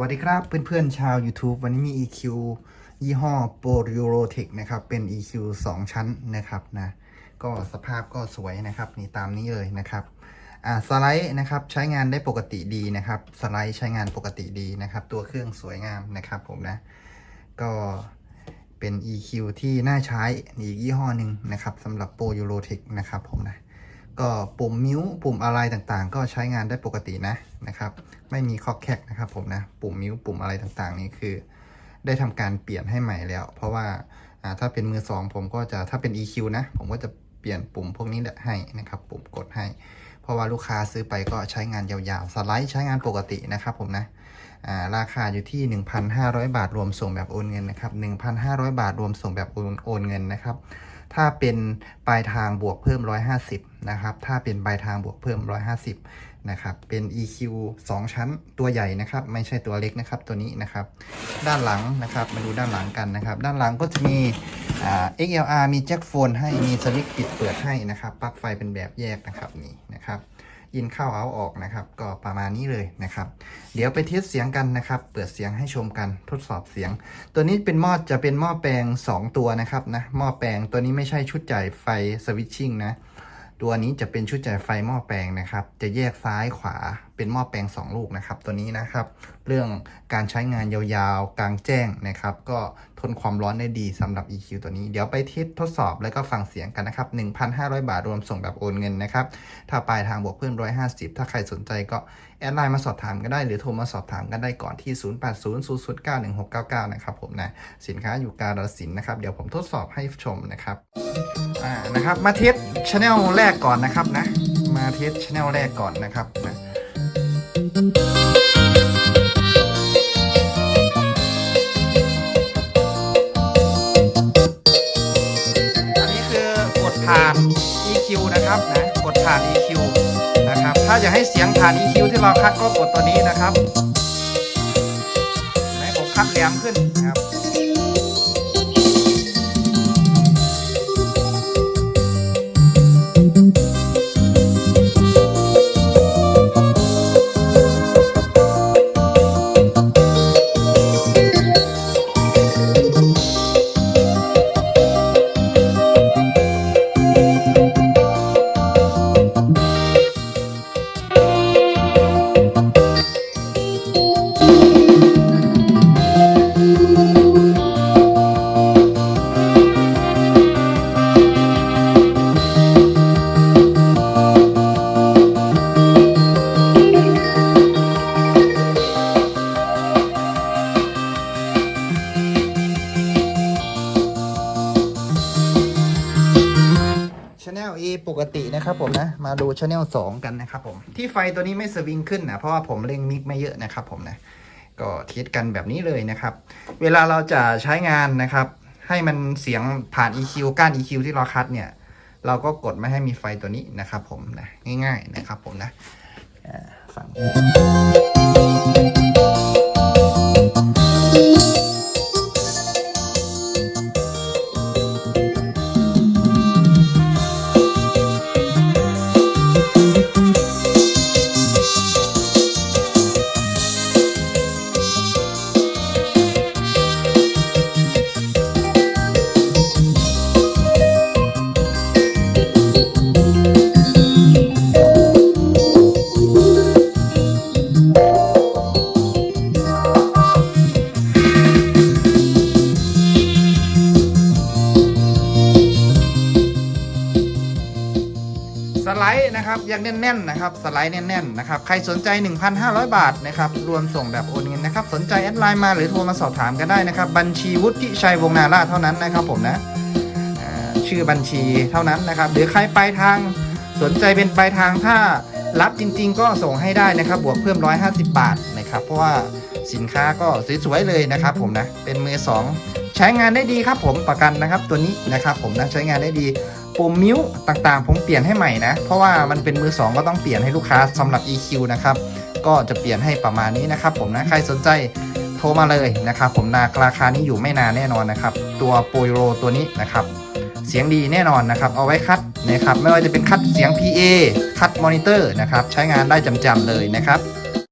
วัสดีครับเพื่อนๆชาว YouTube วันนี้มี EQ ยี่ห้อ p o r u r o t e c นะครับ เป็น EQ 2 ชั้นนะครับนะ ก็สภาพก็สวยนะครับ นี่ตามนี้เลยนะครับอ่าสไลด์นะครับใช้งานได้ปกติดีนะครับ สไลด์ใช้งานปกติดีนะครับ ตัวเครื่องสวยงามนะครับผมนะ ก็เป็น EQ ที่น่าใช้อีกยี่ห้อหนึ่งนะครับสำหรับ p o u r o t e c นะครับผมนะ ก็ปุ่มมิวปุ่มอะไรต่างๆ ก็ใช้งานได้ปกตินะนะครับ ไม่มีคอกแคกนะครับผมนะ ปุ่มมิวปุ่มอะไรต่างๆ นี่คือ ได้ทำการเปลี่ยนให้ใหม่แล้ว เพราะว่าถ้าเป็นมือสองผมก็จะถ้าเป็น EQ นะ ผมก็จะเปลี่ยนปุ่มพวกนี้แหละให้นะครับ ปุ่มกดให้ เพราะว่าลูกค้าซื้อไปก็ใช้งานยาวๆ สไลด์ใช้งานปกตินะครับผมนะาราคาอยู่ที่ 1,500 บาทรวมส่งแบบโอนเงินนะครับ 1,500 บาทรวมส่งแบบโอนเงินนะครับ ถ้าเป็นปลายทางบวกเพิ่ม 150 นะครับ ถ้าเป็นปลายทางบวกเพิ่ม 150 นะครับ เป็น EQ 2 ชั้นตัวใหญ่นะครับ ไม่ใช่ตัวเล็กนะครับ ตัวนี้นะครับ ด้านหลังนะครับ มาดูด้านหลังกันนะครับ ด้านหลังก็จะมีอ่า XLR มีแจ็คโฟนให้ มีสวิตช์ปิดเปิดให้นะครับ ปลั๊กไฟเป็นแบบแยกนะครับนี่นะครับ ยินเข้าเอาออกนะครับ ก็ประมาณนี้เลยนะครับ เดี๋ยวไปเทสเสียงกันนะครับ เปิดเสียงให้ชมกันทดสอบเสียง ตัวนี้เป็นหม้อจะเป็นหม้อแปลง 2 ตัวนะครับนะหม้อแปลงตัวนี้ไม่ใช่ชุดจ่ายไฟสวิตชิ่งนะ ตัวนี้จะเป็นชุดจ่ายไฟหม้อแปลงนะครับ จะแยกซ้ายขวาเป็นหม้อแปลง 2 ลูกนะครับ ตัวนี้นะครับ เรื่องการใช้งานยาวๆ กลางแจ้งนะครับ ก็ทนความร้อนได้ดีสำหรับ EQ ตัวนี้ เดี๋ยวไปเทสทดสอบแล้วก็ฟังเสียงกันนะครับ 1,500 บาทรวมส่งแบบโอนเงินนะครับ ถ้าปลายทางบวกเพิ่ม 150 ถ้าใครสนใจก็แอดไลน์มาสอบถามกันได้หรือโทรมาสอบถามกันได้ก่อนที่ 0800091699 นะครับผมนะ สินค้าอยู่กาลสินนะครับ เดี๋ยวผมทดสอบให้ชมนะครับ อ่านะครับ มาเทสชแนลแรกก่อนนะครับนะ มาเทสชแนลแรกก่อนนะครับนะอันนี้คือกดผ่าน EQ นะครับนะกดผ่าน EQ นะครับ ถ้าอยากให้เสียงผ่าน EQ ที่เราคัดก็กดตัวนี้นะครับให้ผมคัดแหลมขึ้นนะครับ ช anel A ปกตินะครับผมนะ มาดูช anel 2กันนะครับผมที่ไฟตัวนี้ไม่สวิงขึ้นนะเพราะว่าผมเล็งมิกไม่เยอะนะครับผมนะก็เทสกันแบบนี้เลยนะครับ เวลาเราจะใช้งานนะครับ ให้มันเสียงผ่าน EQ ก้าน EQ ที่เราคัดเนี่ย เราก็กดไม่ให้มีไฟตัวนี้นะครับผมนะง่าย ๆนะครับผมนะอ่าฟัง นะครับยังแน่นๆนะครับสไลด์แน่นๆนะครับใครสนใจ 1,500 บาทนะครับรวมส่งแบบโอนเงินนะครับสนใจแอดไลน์มาหรือโทรมาสอบถามกันได้นะครับบัญชีวุฒิชัยวงนาราเท่านั้นนะครับผมนะชื่อบัญชีเท่านั้นนะครับหรือใครปลายทางสนใจเป็นปลายทางถ้ารับจริง ๆ ก็ส่งให้ได้นะครับบวกเพิ่ม 150 บาทนะครับเพราะว่า สินค้าก็สวยๆเลยนะครับผมนะเป็นมือสองใช้งานได้ดีครับผมประกันนะครับตัวนี้นะครับผมนะใช้งานได้ดีปุ่มมิ้วต่างๆ ผมเปลี่ยนให้ใหม่นะ เพราะว่ามันเป็นมือ 2 ก็ต้องเปลี่ยนให้ลูกค้าสำหรับ EQ นะครับก็จะเปลี่ยนให้ประมาณนี้นะครับผมนะใครสนใจโทรมาเลยนะครับผมนาราคานี้อยู่ไม่นานแน่นอนนะครับตัวโปรโรตัวนี้นะครับเสียงดีแน่นอนนะครับเอาไว้คัดนะครับไม่ว่าจะเป็นคัดเสียง PA คัดมอนิเตอร์นะครับใช้งานได้จำๆเลยนะครับ